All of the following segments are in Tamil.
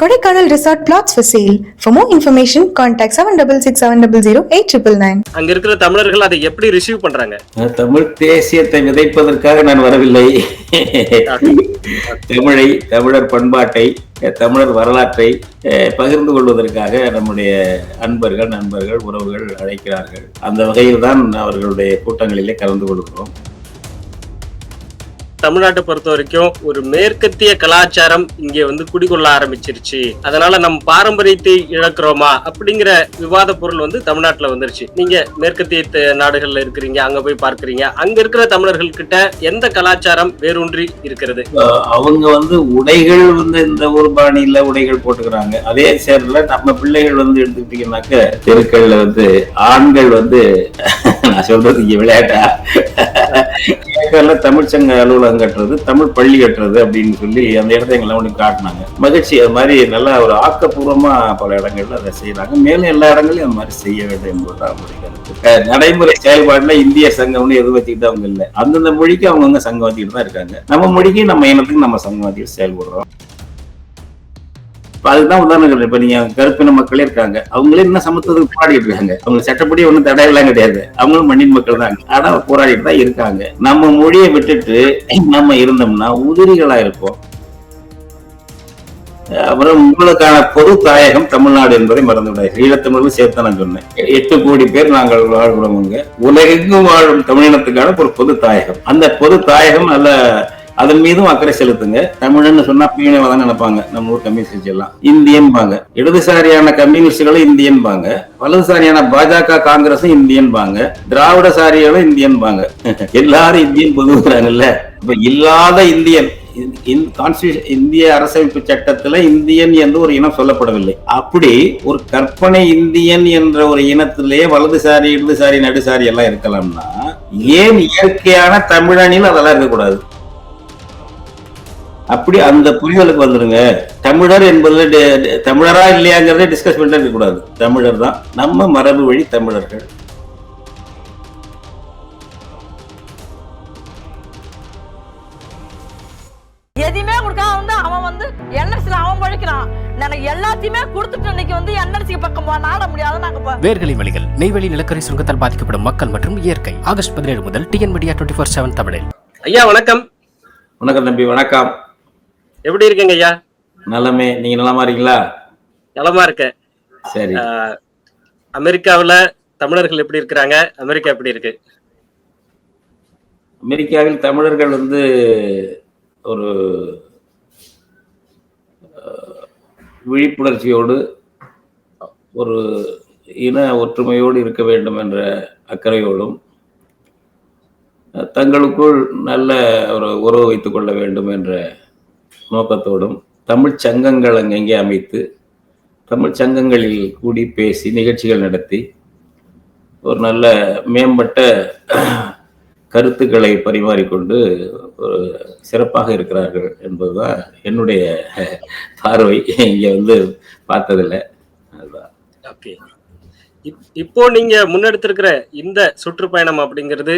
Kodaikanal Resort Plots for sale. For more information, contact 766700 அங்க இருக்கிற தமிழர்கள் அதை எப்படி ரிசீவ் பண்றாங்க? தமிழ் தேசியத்தை விதைப்பதற்காக நான் வரவில்லை. தமிழை தமிழர் பண்பாட்டை தமிழர் வரலாற்றை பகிர்ந்து கொள்வதற்காக நம்முடைய அன்பர்கள் நண்பர்கள் உறவுகள் அழைக்கிறார்கள். அந்த வகையில் தான் அவர்களுடைய கூட்டங்களிலே கலந்து கொள்கிறோம். தமிழ்நாட்டை பொறுத்த வரைக்கும் ஒரு மேற்கத்திய கலாச்சாரம் இங்கே வந்து குடிகொள்ள ஆரம்பிச்சிருச்சு. அதனால நம்ம பாரம்பரியத்தை இழக்கிறோமா அப்படிங்கிற விவாத பொருள் வந்து தமிழ்நாட்டுல வந்துருச்சு. நீங்க மேற்கத்திய நாடுகள்ல இருக்கிறீங்க அங்க போய் பார்க்கறீங்க அங்க இருக்கிற தமிழர்கள் கிட்ட எந்த கலாச்சாரம் வேரூன்றி இருக்கிறது? அவங்க வந்து உடைகள் வந்து இந்த ஊர் பாணியில உடைகள் போட்டுக்கிறாங்க. அதே சேர்ல நம்ம பிள்ளைகள் வந்து எடுத்துக்கிட்டீங்கன்னாக்க தெருக்கள்ல வந்து ஆண்கள் வந்து நான் சொல்றது இங்க விளையாட்டா? தமிழ்ச்சங்க அலுவலகம் கட்டுறது தமிழ் பள்ளி கட்டுறது அப்படின்னு சொல்லி அந்த இடத்த எங்களை ஒன்று காட்டினாங்க. மகிழ்ச்சி. அது மாதிரி நல்லா ஒரு ஆக்கப்பூர்வமாக பல இடங்கள்ல அதை செய்யறாங்க மேலும் எல்லா இடங்களையும் அந்த மாதிரி செய்ய வேண்டும் என்பதுதான் நம்முடைய கருத்து. நடைமுறை செயல்பாடுல இந்திய சங்கம்னு எதுவும் வச்சுக்கிட்டு அவங்க இல்லை. அந்தந்த மொழிக்கு அவங்கவுங்க சங்கம் வச்சுக்கிட்டு தான் இருக்காங்க. நம்ம மொழிக்கு நம்ம இனத்துக்கு நம்ம சங்கம் வச்சுக்கிட்டு செயல்படுறோம். இப்போ அதுதான் உதாரணங்கள். இப்போ இப்ப நீங்க கருப்பின மக்களே இருக்காங்க. அவங்களே இன்னும் சமத்துவத்துக்கு போராடிட்டு இருக்காங்க? அவங்க சட்டப்படி ஒண்ணும் தடையெல்லாம் கிடையாது. அவங்களும் மண்ணின் மக்கள் தான். ஆனா போராடிட்டு தான் இருக்காங்க. நம்ம மொழியை விட்டுட்டு நம்ம இருந்தோம்னா உதிரிகளா இருப்போம். அப்புறம் உங்களுக்கான பொது தாயகம் தமிழ்நாடு என்பதை மறந்துவிடாது ஈழத்தமிழும் சேர்த்து நான் சொன்னேன். எட்டு கோடி பேர் நாங்கள் வாழ்கிறோம் உலகெங்கும் வாழும் தமிழினத்துக்கான ஒரு பொது தாயகம் அந்த பொது தாயகம் நல்ல அதன் மீதும் அக்கறை செலுத்துங்க. தமிழன்னு சொன்னா பீனவா தான் நினைப்பாங்க. நம்ம ஊர் கம்யூனிஸ்ட் எல்லாம். இந்தியன் பாங்க இடதுசாரியான கம்யூனிஸ்டுகளும் இந்தியன் பாங்க வலதுசாரியான பாஜக காங்கிரஸும் இந்தியன் பாங்க திராவிட சாரிகளும் இந்தியன் பாங்க எல்லாரும் இந்தியன் பொதுவுறாங்கல்ல இப்ப இல்லாத இந்தியன் கான்ஸ்டியூஷன் இந்திய அரசமைப்பு சட்டத்துல இந்தியன் என்று ஒரு இனம் சொல்லப்படவில்லை. அப்படி ஒரு கற்பனை இந்தியன் என்ற ஒரு இனத்திலேயே வலதுசாரி இடதுசாரி நடுசாரி எல்லாம் இருக்கலாம்னா ஏன் இயற்கையான தமிழனில் அதெல்லாம் இருக்கக்கூடாது? அப்படி அந்த புரிதலுக்கு வந்துருங்க. தமிழர் என்பது தமிழரா இல்லையாங்கிறதே டிஸ்கஸ் பண்ணிட்டு இருக்கக்கூடாது தமிழர் தான். நம்ம மரபு வழி தமிழர்கள். எதையுமே கொடுக்காம வந்து அவன் வந்து என்எல்சில அவன் பழிக்கிறான் எனக்கு எல்லாத்தையுமே கொடுத்துட்டு இன்னைக்கு வந்து என்எல்சி பக்கம் போ- நாட முடியாது நாங்க வேர்களின் வழிகள் நெய்வேலி நிலக்கரி சுருங்கத்தால் பாதிக்கப்படும் மக்கள் மற்றும் இயற்கை. ஆகஸ்ட் பதினேழு முதல் TN media twenty four seven தமிழில். ஐயா வணக்கம். வணக்கம் தம்பி வணக்கம். எப்படி இருக்கீங்க ஐயா? நலமே நீங்க நலமா இருக்கீங்களா? நலமா இருக்க சரி. அமெரிக்காவுல தமிழர்கள் எப்படி இருக்கிறாங்க? அமெரிக்கா எப்படி இருக்கு? அமெரிக்காவில் தமிழர்கள் வந்து ஒரு விழிப்புணர்ச்சியோடு ஒரு இன ஒற்றுமையோடு இருக்க வேண்டும் என்ற அக்கறையோடும் தங்களுக்குள் நல்ல ஒரு உறவு வைத்துக் கொள்ள வேண்டும் என்ற நோக்கத்தோடும் தமிழ் சங்கங்கள் அங்கங்கே அமைத்து தமிழ் சங்கங்களில் கூடி பேசி நிகழ்ச்சிகள் நடத்தி ஒரு நல்ல மேம்பட்ட கருத்துக்களை பரிமாறிக்கொண்டு ஒரு சிறப்பாக இருக்கிறார்கள் என்பதுதான் என்னுடைய பார்வை. இங்கே வந்து பார்த்ததில்ல. அதுதான். ஓகே. இப்போ நீங்க முன்னெடுத்திருக்கிற இந்த சுற்றுப்பயணம் அப்படிங்கிறது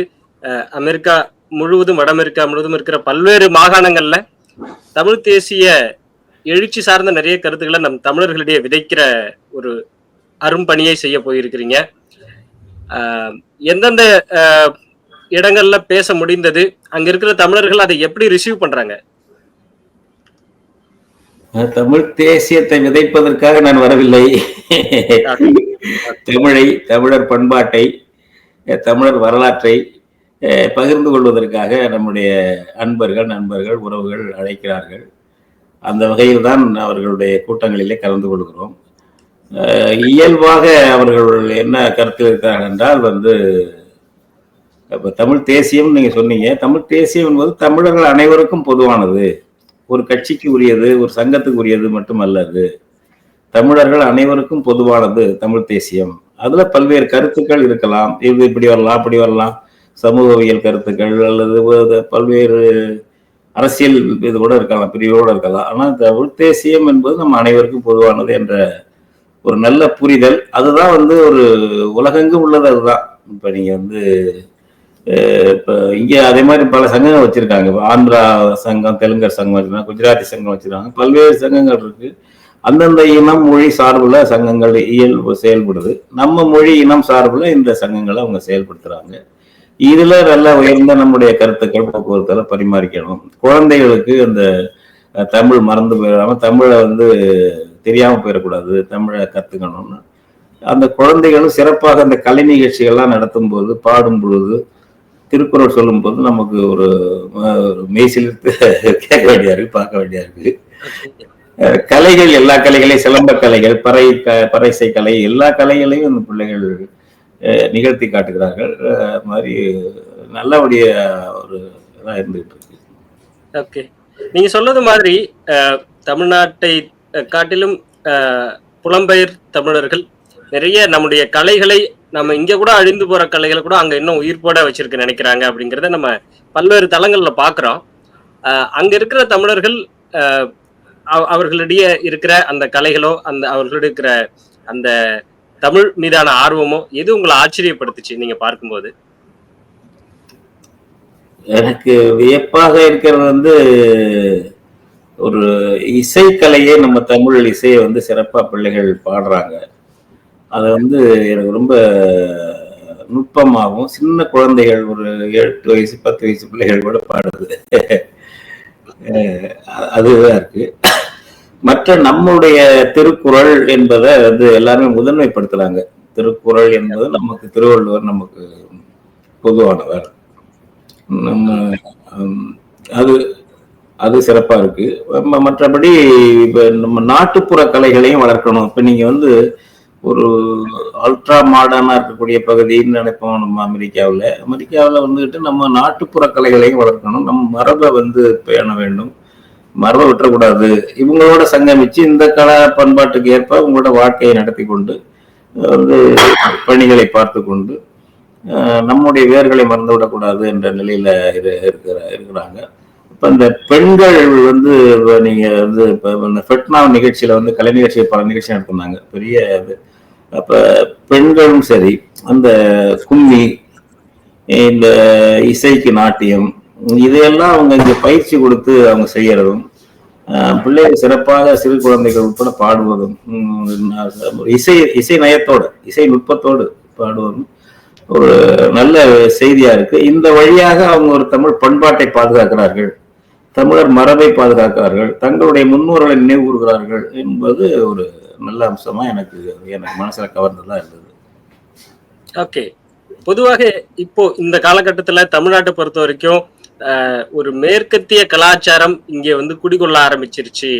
அமெரிக்கா முழுவதும் வட அமெரிக்கா முழுவதும் இருக்கிற பல்வேறு மாகாணங்கள்ல தமிழ் தேசிய எழுச்சி சார்ந்த நிறைய கருத்துக்களை நம் தமிழர்களிடையே விதைக்கிற ஒரு அரும்பணியை செய்ய போயிருக்கிறீங்க. எந்தெந்த இடங்கள்ல பேச முடிந்தது அங்க இருக்கிற தமிழர்கள் அதை எப்படி ரிசீவ் பண்றாங்க? தமிழ் தேசியத்தை விதைப்பதற்காக நான் வரவில்லை. தமிழை தமிழர் பண்பாட்டை தமிழர் வரலாற்றை பகிர்ந்து கொள்வதற்காக நம்முடைய அன்பர்கள் நண்பர்கள் உறவுகள் அழைக்கிறார்கள். அந்த வகையில் தான் அவர்களுடைய கூட்டங்களிலே கலந்து கொள்கிறோம். இயல்பாக அவர்கள் என்ன கருத்தில் இருக்கிறார்கள் என்றால் வந்து இப்போ தமிழ் தேசியம் நீங்கள் சொன்னீங்க. தமிழ் தேசியம் என்பது தமிழர்கள் அனைவருக்கும் பொதுவானது. ஒரு கட்சிக்கு உரியது ஒரு சங்கத்துக்கு உரியது மட்டுமல்ல அது தமிழர்கள் அனைவருக்கும் பொதுவானது தமிழ் தேசியம். அதில் பல்வேறு கருத்துக்கள் இருக்கலாம். இது இப்படி வரலாம் அப்படி வரலாம். சமூகவியல் கருத்துக்கள் அல்லது பல்வேறு அரசியல் இது கூட இருக்கலாம் பிரிவோடு இருக்கலாம். ஆனால் தமிழ் தேசியம் என்பது நம்ம அனைவருக்கும் பொதுவானது என்ற ஒரு நல்ல புரிதல். அதுதான் வந்து ஒரு உலகெங்கும் உள்ளது அதுதான். இப்போ நீங்கள் வந்து இப்போ இங்கே அதே மாதிரி பல சங்கங்கள் வச்சுருக்காங்க. இப்போ ஆந்திரா சங்கம் தெலுங்கர் சங்கம் வச்சுருக்காங்க குஜராத்தி சங்கம் வச்சுருக்காங்க. பல்வேறு சங்கங்கள் இருக்குது அந்தந்த இனம் மொழி சார்பில் சங்கங்கள் இயல்பு செயல்படுது. நம்ம மொழி இனம் சார்பில் இந்த சங்கங்களை அவங்க செயல்படுத்துகிறாங்க இதுல நல்ல உயர்ந்த நம்முடைய கருத்துக்கள் போக்குவரத்துல பரிமாறிக்கணும். குழந்தைகளுக்கு அந்த தமிழ் மறந்து போயிடாம தமிழை வந்து தெரியாம போயிடக்கூடாது தமிழை கத்துக்கணும்னு. அந்த குழந்தைகளும் சிறப்பாக அந்த கலை நிகழ்ச்சிகள்லாம் நடத்தும் போது பாடும் பொழுது திருக்குறள் சொல்லும் போது நமக்கு ஒரு அஹ், ஒரு கேட்க வேண்டியா இருக்கு பார்க்க வேண்டியா இருக்கு. கலைகள் எல்லா கலைகளையும் சிலம்ப கலைகள் பறை க பறைசை கலை எல்லா கலைகளையும் அந்த பிள்ளைகள் நிகழ்த்தி காட்டுகிறார்கள். மாதிரி நல்லபடிய ஒரு இதாக இருந்துகிட்டு இருக்கு. ஓகே. நீங்க சொன்னது மாதிரி தமிழ்நாட்டை காட்டிலும் புலம்பெயர் தமிழர்கள் நிறைய நம்முடைய கலைகளை நம்ம இங்க கூட அழிந்து போற கலைகளை கூட அங்க இன்னும் உயிர்ப்போட வச்சிருக்க நினைக்கிறாங்க அப்படிங்கறத நம்ம பல்வேறு தளங்கள்ல பாக்குறோம். அங்க இருக்கிற தமிழர்கள் அவ- அவர்களிடையே இருக்கிற அந்த கலைகளோ அந்த அவர்களிடையே இருக்கிற அந்த தமிழ் மீதான ஆர்வமோ எது உங்களை ஆச்சரியப்படுத்துச்சு நீங்க பார்க்கும்போது? எனக்கு வியப்பாக இருக்கிறது வந்து ஒரு இசைக்கலையே நம்ம தமிழ் இசையை வந்து சிறப்பாக பிள்ளைகள் பாடுறாங்க. அது வந்து எனக்கு ரொம்ப நுட்பமாகவும் சின்ன குழந்தைகள் ஒரு எட்டு வயசு பத்து வயசு பிள்ளைகள் கூட பாடுறது. அதுதான் இருக்கு. மற்ற நம்முடைய திருக்குறள் என்பதை வந்து எல்லாருமே முதன்மைப்படுத்துறாங்க. திருக்குறள் என்பது நமக்கு திருவள்ளுவர் நமக்கு பொதுவானவர். நம்ம அது அது சிறப்பா இருக்கு. மற்றபடி இப்ப நம்ம நாட்டுப்புற கலைகளையும் வளர்க்கணும். இப்ப நீங்க வந்து ஒரு அல்ட்ரா மாடர்னா இருக்கக்கூடிய பகுதின்னு நினைப்போம் நம்ம அமெரிக்காவில். அமெரிக்காவில் வந்துட்டு நம்ம நாட்டுப்புற கலைகளையும் வளர்க்கணும். நம்ம மரபை வந்து பேண வேண்டும். மரபை விட்டுறக்கூடாது. இவங்களோட சங்கமிச்சு இந்த கலா பண்பாட்டுக்கு ஏற்ப உங்களோட வாழ்க்கையை நடத்தி கொண்டு வந்து பணிகளை பார்த்து கொண்டு நம்முடைய வேர்களை மறந்து விடக்கூடாது என்ற நிலையில இருக்கிற இருக்கிறாங்க. இப்ப இந்த பெண்கள் வந்து நீங்க வந்து இப்ப இந்த ஃபெட்னா நிகழ்ச்சியில வந்து கலை நிகழ்ச்சி பல நிகழ்ச்சி நடத்தினாங்க பெரிய இது. அப்ப பெண்களும் சரி அந்த கும்மி இந்த இசைக்கு நாட்டியம் இதையெல்லாம் அவங்க இங்க பயிற்சி கொடுத்து அவங்க செய்யறதும் பிள்ளைகள் சிறப்பாக சிறு குழந்தைகள் உட்பட பாடுவதும் இசை இசை நயத்தோடு இசை நுட்பத்தோடு பாடுவதும் ஒரு நல்ல செய்தியா இருக்கு. இந்த வழியாக அவங்க ஒரு தமிழ் பண்பாட்டை பாதுகாக்கிறார்கள். தமிழர் மரபை பாதுகாக்கிறார்கள். தங்களுடைய முன்னோர்களை நினைவு கூறுகிறார்கள் என்பது ஒரு நல்ல அம்சமா எனக்கு எனக்கு மனசுல கவர்ந்ததா இருந்தது. ஓகே. பொதுவாக இப்போ இந்த காலகட்டத்துல தமிழ்நாட்டை பொறுத்த வரைக்கும் ஒரு மேற்கத்திய கலாச்சாரம் இங்கே வந்து குடிகொள்ள ஆரம்பிச்சிருச்சு.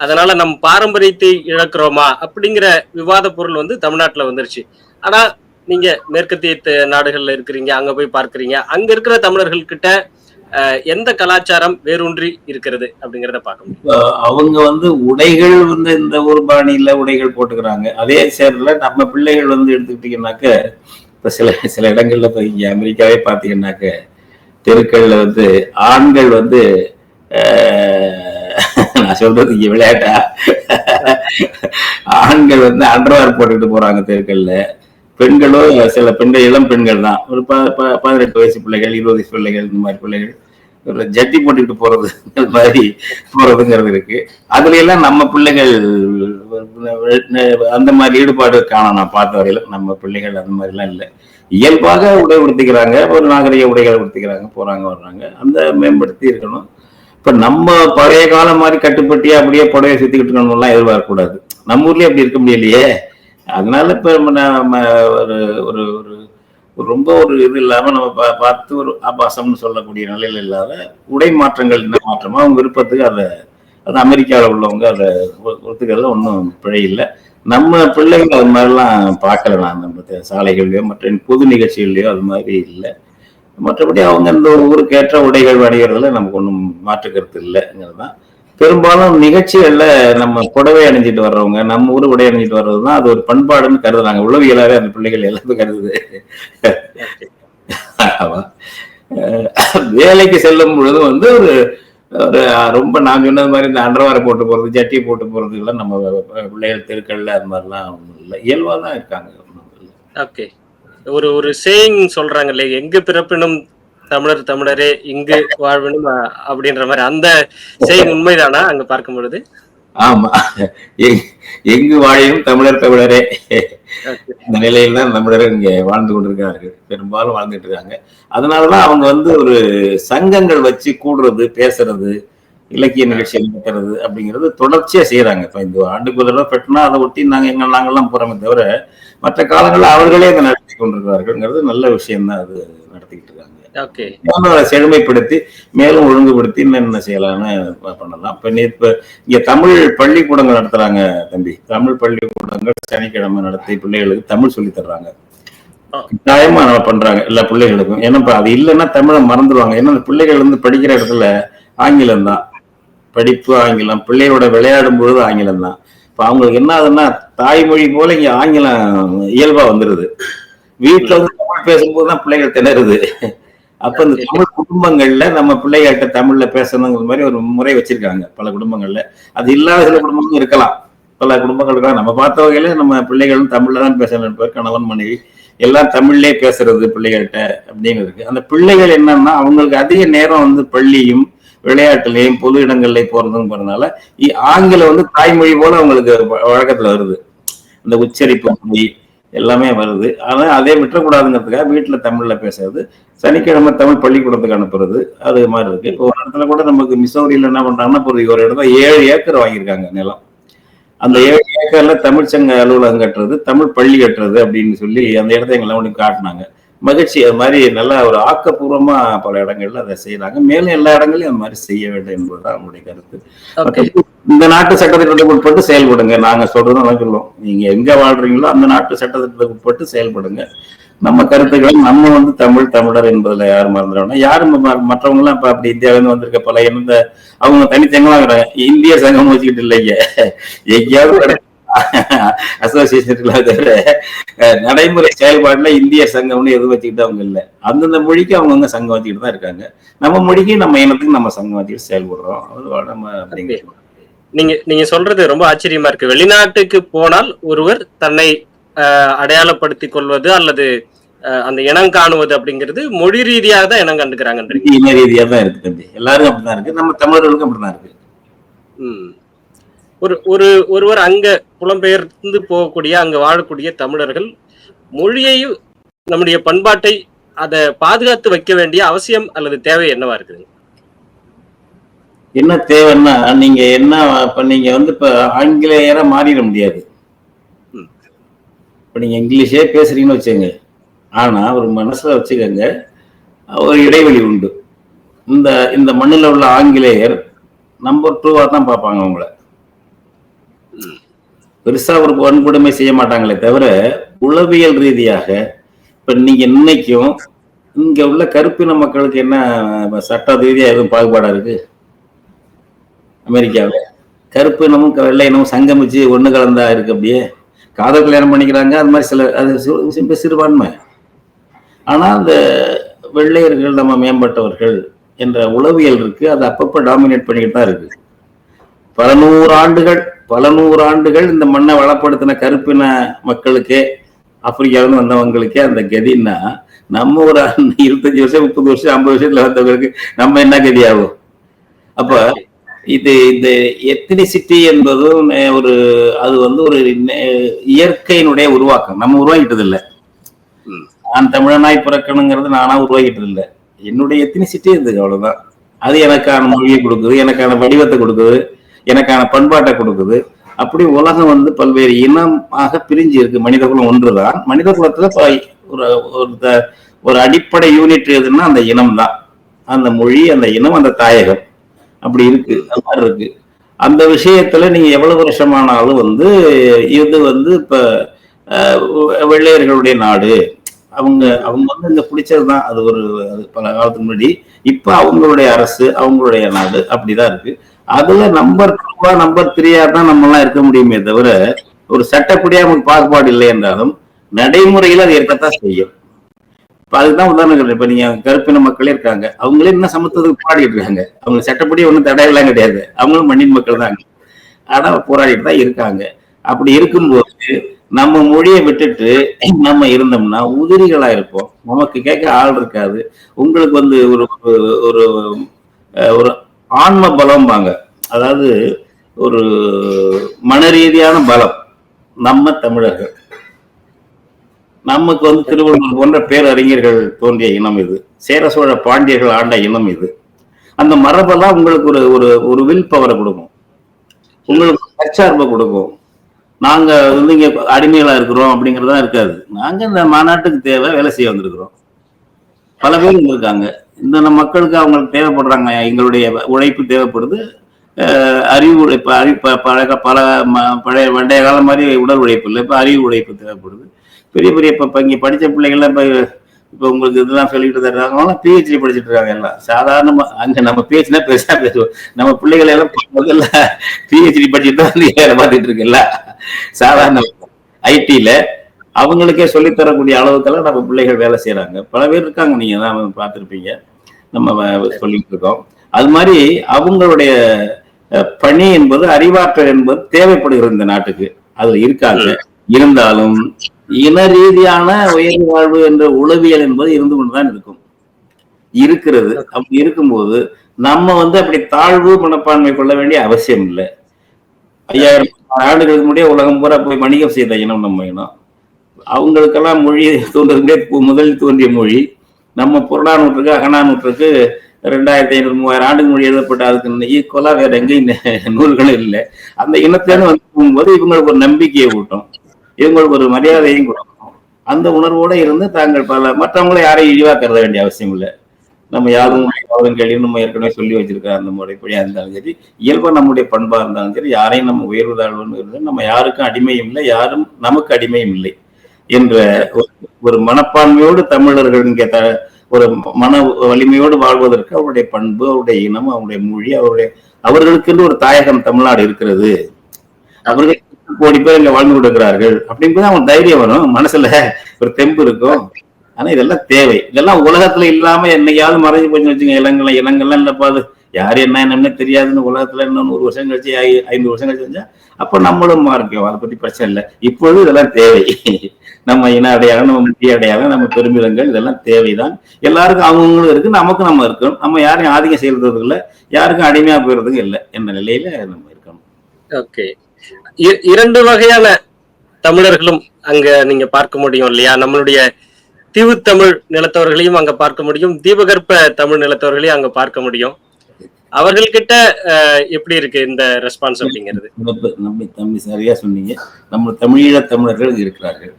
அதனால நம் பாரம்பரியத்தை இழக்கிறோமா? அப்படிங்கிற விவாத பொருள் வந்து தமிழ்நாட்டுல வந்துருச்சு. ஆனா நீங்க மேற்கத்திய நாடுகள்ல இருக்கிறீங்க அங்க போய் பார்க்கறீங்க அங்க இருக்கிற தமிழர்கள் கிட்ட ஆஹ், எந்த கலாச்சாரம் வேரூன்றி இருக்கிறது அப்படிங்கிறத பார்க்க முடியும். அவங்க வந்து உடைகள் வந்து இந்த ஒரு பாணியில உடைகள் போட்டுக்கிறாங்க. அதே சேர்ல நம்ம பிள்ளைகள் வந்து எடுத்துக்கிட்டீங்கன்னாக்க இப்ப சில சில இடங்கள்ல இப்ப இங்க அமெரிக்காவே பாத்தீங்கன்னாக்க தெருக்கள்ல வந்து ஆண்கள் வந்து நான் சொல்றது இங்க விளையாட்டா? ஆண்கள் வந்து அண்டர்வேர் போட்டுக்கிட்டு போறாங்க தெருக்கள்ல. பெண்களும் சில பெண்கள் இளம் பெண்கள் தான். ஒரு ப ப- பதினெட்டு வயசு பிள்ளைகள் இருபது வயசு பிள்ளைகள் இந்த மாதிரி பிள்ளைகள். ஒரு ஜட்டி போட்டுக்கிட்டு போறது இந்த மாதிரி போறதுங்கிறது இருக்கு. அதுல எல்லாம் நம்ம பிள்ளைகள் அந்த மாதிரி ஈடுபாடு காணும். நான் பார்த்த வரையில நம்ம பிள்ளைகள் அந்த மாதிரிலாம் இல்லை. இயல்பாக உடை உடுத்திக்கிறாங்க ஒரு நாகரிக உடைகளை உடுத்திக்கிறாங்க போறாங்க வர்றாங்க. அந்த மேம்படுத்தி இருக்கணும். இப்ப நம்ம பழைய காலம் மாதிரி கட்டுப்பட்டியா அப்படியே புடவை சுத்திக்கிட்டு இருக்கணும்லாம் எதிர்பார்க்கக்கூடாது. நம்ம ஊர்லயே அப்படி இருக்க முடியலையே. அதனால இப்ப நம்ம நம்ம ஒரு ஒரு ஒரு ரொம்ப ஒரு இது இல்லாம நம்ம பா- பார்த்து ஒரு ஆபாசம்னு சொல்லக்கூடிய நிலையில இல்லாத உடை மாற்றங்கள் என்ன மாற்றமோ அவங்க விருப்பத்துக்கு அதை அது அமெரிக்காவில் உள்ளவங்க அதை ஒ- ஒத்துக்கிறதுல ஒன்றும் பிழை இல்லை. நம்ம பிள்ளைகள் அது மாதிரிலாம் பார்க்கல நான். நம்ம சாலைகள்லையோ சாலைகள்லயோ மற்ற பொது நிகழ்ச்சிகள்லயோ அது மாதிரி இல்லை. மற்றபடி அவங்க இந்த ஊருக்கு ஏற்ற உடைகள் அணிகிறதுல நமக்கு ஒன்றும் மாற்று கருத்து இல்லைங்கிறது தான். பெரும்பாலும் நிகழ்ச்சிகள்ல நம்ம புடவை அணிஞ்சிட்டு வர்றவங்க நம்ம ஊர் உடை அணிஞ்சிட்டு வர்றது தான் அது ஒரு பண்பாடுன்னு கருதுறாங்க. உளவியலாவே அந்த பிள்ளைகள் எல்லாமே கருதுது ஆமா. வேலைக்கு செல்லும் பொழுது வந்து ஒரு ரொம்ப நான் சொன்னது மாதிரி இந்த அண்டர்வாரை போட்டு போறது ஜட்டி போட்டு போறது எல்லாம் நம்ம பிள்ளைகள் தெருக்கள்ல அது மாதிரிலாம் ஒண்ணும் இல்லை. இயல்பா தான் இருக்காங்க. ஓகே. ஒரு ஒரு சேயிங் சொல்றாங்க இல்லையா எங்கு பிறப்பினும் தமிழர் தமிழரே இங்கு வாழ்வினும் அப்படின்ற மாதிரி. அந்த சேயிங் உண்மைதானா? அங்க பார்க்கும் பொழுது ஆமா. எங்- எங்கு வாழினும் தமிழர் தமிழரே. இந்த நிலையில தான் தமிழர்கள் இங்க வாழ்ந்து கொண்டிருக்கிறார்கள். பெரும்பாலும் வாழ்ந்துட்டு இருக்காங்க. அதனாலதான் அவங்க வந்து ஒரு சங்கங்கள் வச்சு கூடுறது பேசுறது இலக்கிய நிகழ்ச்சி நடத்துறது அப்படிங்கிறது தொடர்ச்சியா செய்யறாங்க இப்ப இந்த ஆண்டுக்கு ஒரு தடவை பெட்டினா அதை ஒட்டி நாங்க எங்க நாங்கெல்லாம் போறோமே தவிர மற்ற காலங்களில் அவர்களே அதை நடத்தி கொண்டிருக்கிறார்கள்ங்கிறது நல்ல விஷயம் தான் அது நடத்திக்கிட்டு இருக்காங்க. செழுமைப்படுத்தி மேலும் ஒழுங்குபடுத்தி என்ன செய்யலாம்னு பண்ணலாம். இப்ப நீ இப்ப இங்க தமிழ் பள்ளிக்கூடங்கள் நடத்துறாங்க தம்பி. தமிழ் பள்ளிக்கூடங்கள் சனிக்கிழமை நடத்தி பிள்ளைகளுக்கு தமிழ் சொல்லி தர்றாங்க. கட்டாயமா நம்ம பண்றாங்க எல்லா பிள்ளைகளுக்கும். ஏன்னா அது இல்லைன்னா தமிழை மறந்துடுவாங்க ஏன்னா இந்த பிள்ளைகள் வந்து படிக்கிற இடத்துல ஆங்கிலம் தான். படிப்பு ஆங்கிலம் பிள்ளையோட விளையாடும் பொழுது ஆங்கிலம் தான். இப்ப அவங்களுக்கு என்ன ஆகுதுன்னா தாய்மொழி போல இங்க ஆங்கிலம் இயல்பா வந்துருது. வீட்டுல வந்து தமிழ் பேசும்போது தான் பிள்ளைகள் திணறுது. அப்ப இந்த தமிழ் குடும்பங்கள்ல நம்ம பிள்ளைகள்கிட்ட தமிழ்ல பேசணுங்கிற மாதிரி ஒரு முறை வச்சிருக்காங்க. பல குடும்பங்கள்ல. அது இல்லாத சில குடும்பங்களும் இருக்கலாம். பல குடும்பங்கள் இருக்கலாம். நம்ம பார்த்த வகையில நம்ம பிள்ளைகளும் தமிழ்ல தான் பேசணும். கணவன் மனைவி எல்லாம் தமிழ்லயே பேசுறது பிள்ளைகள்கிட்ட அப்படின்னு இருக்கு அந்த பிள்ளைகள் என்னன்னா அவங்களுக்கு அதிக நேரம் வந்து பள்ளியும் விளையாட்டுலயும் பொது இடங்கள்ல போறதும் போறதுனால ஆங்கிலம் வந்து தாய்மொழி போல அவங்களுக்கு வழக்கத்துல வருது. இந்த உச்சரிப்பு மொழி எல்லாமே வருது. ஆனா அதே விட்டுறக்கூடாதுங்கிறதுக்காக வீட்டுல தமிழ்ல பேசுறது. சனிக்கிழமை தமிழ் பள்ளிக்கூடத்துக்கு அனுப்புறது அது மாதிரி இருக்கு. இப்போ ஒரு இடத்துல கூட நமக்கு மிசௌரியில என்ன பண்ணுறாங்கன்னா ஒரு இடத்துல ஏழு ஏக்கர் வாங்கியிருக்காங்க நிலம். அந்த ஏழு ஏக்கர்ல தமிழ்ச்சங்க அலுவலகம் கட்டுறது தமிழ் பள்ளி கட்டுறது அப்படின்னு சொல்லி அந்த இடத்த எங்களை காட்டினாங்க. மகிழ்ச்சி. அது மாதிரி நல்லா ஒரு ஆக்கப்பூர்வமா பல இடங்கள்ல அதை செய்யறாங்க மேலும் எல்லா இடங்களையும் அந்த மாதிரி செய்ய வேண்டும் என்பதுதான் அவங்களுடைய கருத்து. இந்த நாட்டு சட்டத்திட்டத்துக்கு உட்பட்டு செயல்படுங்க. நாங்க அதான் சொல்லுவோம் நீங்க எங்க வாழ்றீங்களோ அந்த நாட்டு சட்டத்திட்டத்துக்கு உட்பட்டு செயல்படுங்க. நம்ம கருத்துக்களை நம்ம வந்து தமிழ் தமிழர் என்பதுல யாரும் மறந்துடணும் யாரும் எல்லாம் இப்ப அப்படி இந்தியாவிலிருந்து வந்திருக்க பல எந்த அவங்க இருக்கிறாங்க. இந்திய சங்கம் வச்சுக்கிட்டு இல்லைங்க. எங்கேயாவது அசோசியேஷன் தவிர அஹ், நடைமுறை செயல்பாடுல இந்திய சங்கம்னு எதுவும் வச்சுக்கிட்டு அவங்க இல்ல. அந்தந்த மொழிக்கு அவங்கவுங்க சங்கம் வச்சுக்கிட்டு தான் இருக்காங்க. நம்ம மொழிக்கு நம்ம இனத்துக்கு நம்ம சங்கம் வச்சுக்கிட்டு செயல்படுறோம். நம்ம அப்படிங்கிற நீங்க நீங்க சொல்றது ரொம்ப ஆச்சரியமா இருக்கு. வெளிநாட்டுக்கு போனால் ஒருவர் தன்னை அடையாளப்படுத்திக் கொள்வது அல்லது அந்த இனம் காணுவது அப்படிங்கிறது மொழி ரீதியாக தான் இனம் கண்டுக்கிறாங்கன்றீங்க. இன ரீதியா தான் இருக்கு தம்பி. எல்லாருக்கும் அப்படிதான் இருக்கு. நம்ம தமிழர்களுக்கும் அப்படிதான் இருக்கு. ம். ஒரு ஒரு ஒருவர் அங்க புலம்பெயர்ந்து போகக்கூடிய அங்க வாழக்கூடிய தமிழர்கள் மொழியையும் நம்முடைய பண்பாட்டை அதை பாதுகாத்து வைக்க வேண்டிய அவசியம் அல்லது தேவை என்னவா இருக்குது? என்ன தேவைன்னா நீங்க என்ன இப்ப நீங்க வந்து இப்ப ஆங்கிலேயரா மாறிட முடியாது. இப்ப நீங்க இங்கிலீஷே பேசுறீங்கன்னு வச்சுங்க ஆனா ஒரு மனசுல வச்சுக்கோங்க ஒரு இடைவெளி உண்டு. இந்த இந்த மண்ணில் உள்ள ஆங்கிலேயர் நம்பர் டூவா தான் பார்ப்பாங்க உங்களை பெருசா ஒரு வன்கொடுமை செய்ய மாட்டாங்களே தவிர உளவியல் ரீதியாக இப்ப நீங்க இன்னைக்கும் இங்க உள்ள கருப்பின மக்களுக்கு என்ன சட்ட ரீதியா எதுவும் பாகுபாடா இருக்கு? அமெரிக்காவில். கருப்பினமும் வெள்ளையினமும் வெள்ளை இனமும் சங்கமிச்சு ஒண்ணு கலந்தா இருக்கு அப்படியே. காதல் கல்யாணம் பண்ணிக்கிறாங்க அது மாதிரி சில அது சி- சிறுபான்மை. ஆனா அந்த வெள்ளையர்கள் நம்ம மேம்பட்டவர்கள் என்ற உளவியல் இருக்கு அது அப்பப்ப டாமினேட் பண்ணிக்கிட்டு தான் இருக்கு. பல நூறு ஆண்டுகள் பல நூறு ஆண்டுகள் இந்த மண்ணை வளப்படுத்தின கருப்பின மக்களுக்கே ஆப்பிரிக்காவிலிருந்து வந்தவங்களுக்கே அந்த கதின்னா நம்ம ஒரு இருபத்தஞ்சு வருஷம் முப்பது வருஷம் ஐம்பது வருஷத்துல வந்தவங்களுக்கு நம்ம என்ன கதி ஆகும் அப்ப இது இந்த எத்தனிசிட்டி என்பதும் ஒரு அது வந்து ஒரு இயற்கையினுடைய உருவாக்கம். நம்ம உருவாக்கிட்டது இல்ல. நான் தமிழனாய் பிறக்கணுங்கிறது நானா உருவாக்கிட்டது இல்ல. என்னுடைய எத்தனிசிட்டி இருந்தது அவ்வளவுதான். அது எனக்கான மொழியை கொடுக்குது எனக்கான வடிவத்தை கொடுக்குது. எனக்கான பண்பாட்டை கொடுக்குது. அப்படி உலகம் வந்து பல்வேறு இனமாக பிரிஞ்சு இருக்கு. மனித குலம் ஒன்றுதான். மனித குலத்துல ஒரு ஒரு த- ஒரு அடிப்படை யூனிட் எதுன்னா அந்த இனம் தான் அந்த மொழி அந்த இனம் அந்த தாயகம். அப்படி இருக்கு. அந்த மாதிரி இருக்கு. அந்த விஷயத்துல நீங்க எவ்வளவு வருஷமானாலும் வந்து இது வந்து இப்ப வெள்ளையர்களுடைய நாடு. அவங்க அவங்க வந்து இந்த பிடிச்சதுதான். அது ஒரு அது பல காலத்துக்கு முன்னாடி. இப்ப அவங்களுடைய அரசு அவங்களுடைய நாடு. அப்படிதான் இருக்கு. அதுல நம்பர் டூவா நம்பர் த்ரீயா தான் நம்ம எல்லாம் இருக்க முடியுமே தவிர ஒரு சட்டப்படியா நமக்கு பாகுபாடு இல்லை என்றாலும் நடைமுறையில அது இருக்கத்தான் செய்யும். இப்ப அதுதான் உதாரணம் இப்ப நீங்க கருப்பின மக்களே இருக்காங்க. அவங்களே என்ன சமத்துவத்துக்கு போராடிட்டு இருக்காங்க. அவங்க சட்டப்படி ஒன்றும் தடையெல்லாம் கிடையாது. அவங்களும் மண்ணின் மக்கள் தான் ஆனா போராடிட்டு தான் இருக்காங்க. அப்படி இருக்கும்போது நம்ம மொழியை விட்டுட்டு நம்ம இருந்தோம்னா உதிரிகளா இருப்போம். நமக்கு கேட்க ஆள் இருக்காது. உங்களுக்கு வந்து ஒரு ஒரு- ஒரு ஆன்ம பலம்பாங்க அதாவது ஒரு மன ரீதியான பலம் நம்ம தமிழர்கள். நமக்கு வந்து திருவள்ளுவர் போன்ற பேரறிஞர்கள் தோன்றிய இனம் இது. சேர சோழ பாண்டியர்கள் ஆண்ட இனம் இது. அந்த மரபெல்லாம் உங்களுக்கு ஒரு ஒரு ஒரு வில் பவரை கொடுக்கும். உங்களுக்கு தற்சார்பை கொடுக்கும். நாங்க வந்து இங்க அடிமைகளா இருக்கிறோம் அப்படிங்கறதா இருக்காது. நாங்க இந்த மாநாட்டுக்கு தேவை வேலை செய்ய வந்திருக்கிறோம். பல பேர் இருக்காங்க இந்த மக்களுக்கு அவங்களுக்கு தேவைப்படுறாங்க. எங்களுடைய உழைப்பு தேவைப்படுது. அஹ் அறிவு இப்போ அறிவு ப- பழக பல ம- பழைய பண்டைய காலம் மாதிரி உடல் உழைப்பு இல்லை. இப்போ அறிவு உழைப்பு தேவைப்படுது. பெரிய பெரிய இப்போ இப்போ இங்கே படித்த பிள்ளைகள்லாம் இப்போ இப்போ உங்களுக்கு இதெல்லாம் சொல்லிட்டு தர்றாங்க பிஹெச்டி படிச்சுட்டு இருக்காங்க எல்லாம். சாதாரணமா அங்க நம்ம பேசினா பெருசா பேசுவோம். நம்ம பிள்ளைகளை எல்லாம் முதல்ல பிஹெச்டி படிச்சுட்டு தான் வந்து வேலை பார்த்துட்டு இருக்குல்ல சாதாரண ஐடில அவங்களுக்கே சொல்லித் தரக்கூடிய அளவுக்கெல்லாம் நம்ம பிள்ளைகள் வேலை செய்யறாங்க பல பேர் இருக்காங்க நீங்க தான் பார்த்துருப்பீங்க. நம்ம சொல்லிட்டு இருக்கோம் அது மாதிரி அவங்களுடைய பணி என்பது அறிவாற்றல் என்பது தேவைப்படுகிறது இந்த நாட்டுக்கு. அதுல இருக்காங்க. இருந்தாலும் இன ரீதியான உயர் வாழ்வு என்ற உளவியல் என்பது இருந்து கொண்டுதான் இருக்கும். இருக்கிறது. அப்படி இருக்கும்போது நம்ம வந்து அப்படி தாழ்வு மனப்பான்மை கொள்ள வேண்டிய அவசியம் இல்லை. ஐயாயிரம் ஆண்டுகளுக்கு முன்னாடியே உலகம் பூரா போய் வணிகம் செய்த இனம் நம்ம இனம். அவங்களுக்கெல்லாம் மொழி தோன்றதுலே முதலில் தோன்றிய மொழி. நம்ம புறநானூற்றுக்கு அகநானூற்றுக்கு ரெண்டாயிரத்தி ஐநூறு மூவாயிரம் ஆண்டுக்கு மொழி எழுதப்பட்ட அதுக்கு ஈக்குவலா வேற எங்கேயும் நூல்களும் இல்லை. அந்த இனத்தேன்னு வந்து போகும்போது இவங்களுக்கு ஒரு நம்பிக்கையை கூட்டும் இவங்களுக்கு ஒரு மரியாதையும் கொடுக்கும். அந்த உணர்வோட இருந்து தாங்கள் பல மற்றவங்களை யாரையும் இழிவாக கருத வேண்டிய அவசியம் இல்லை. நம்ம யாரும் யாரும் கேள்வி நம்ம ஏற்கனவே சொல்லி வச்சிருக்கோம் அந்த முறைப்படியா இருந்தாலும் சரி இயல்பா நம்முடைய பண்பா இருந்தாலும் சரி யாரையும் நம்ம உயர்வு தாழ்வுன்னு நம்ம யாருக்கும் அடிமையும் இல்லை யாரும் நமக்கு அடிமையும் இல்லை. என்ற ஒரு- ஒரு மனப்பான்மையோடு தமிழர்கள் இங்கே த ஒரு மன வலிமையோடு வாழ்வதற்கு அவருடைய பண்பு அவருடைய இனம் அவருடைய மொழி அவருடைய அவர்களுக்கென்று ஒரு தாயகம் தமிழ்நாடு இருக்கிறது. அவர்கள் கோடி பேர் இங்க வாழ்ந்து கொடுக்கிறார்கள் அப்படிங்கிறது அவங்க தைரியம் வரும். மனசுல ஒரு தெம்பு இருக்கும். ஆனா இதெல்லாம் தேவை. இதெல்லாம் உலகத்துல இல்லாம என்னையாவது மறைஞ்சு போச்சு வச்சுங்க இளங்கலாம் இளங்கெல்லாம் இல்லப்பா அது யார் என்ன என்னன்னு தெரியாதுன்னு உலகத்துல இன்னும் நூறு வருஷம் கழிச்சு ஐ- வருஷம் கழிச்சு வந்தா அப்ப நம்மளும் மாறிக்கும் அதை பத்தி பிரச்சனை இல்லை. இப்பொழுது இதெல்லாம் தேவை. நம்ம இன அடையாளம் நம்ம முக்கிய அடையாளம் நம்ம பெருமிதங்கள் இதெல்லாம் தேவைதான். எல்லாருக்கும் அவங்கவுங்களும் இருக்கு நமக்கும் நம்ம இருக்கணும். நம்ம யாரையும் ஆதிக்கம் செய்யறதுக்கு இல்லை. யாருக்கும் அடிமையா போயிடுறதுக்கு இல்லை என்ற நிலையில நம்ம இருக்கணும். ஓகே. இரண்டு வகையான தமிழர்களும் அங்க நீங்க பார்க்க முடியும் இல்லையா? நம்மளுடைய தீவு தமிழ் நிலத்தவர்களையும் அங்க பார்க்க முடியும். தீபகற்ப தமிழ் நிலத்தவர்களையும் அங்க பார்க்க முடியும். அவர்கள்கிட்ட எப்படி இருக்கு இந்த ரெஸ்பான்ஸ் அப்படிங்கிறது? நம்பி தம்பி சரியா சொன்னீங்க. நம்ம தமிழீழ தமிழர்கள் இருக்கிறார்கள்.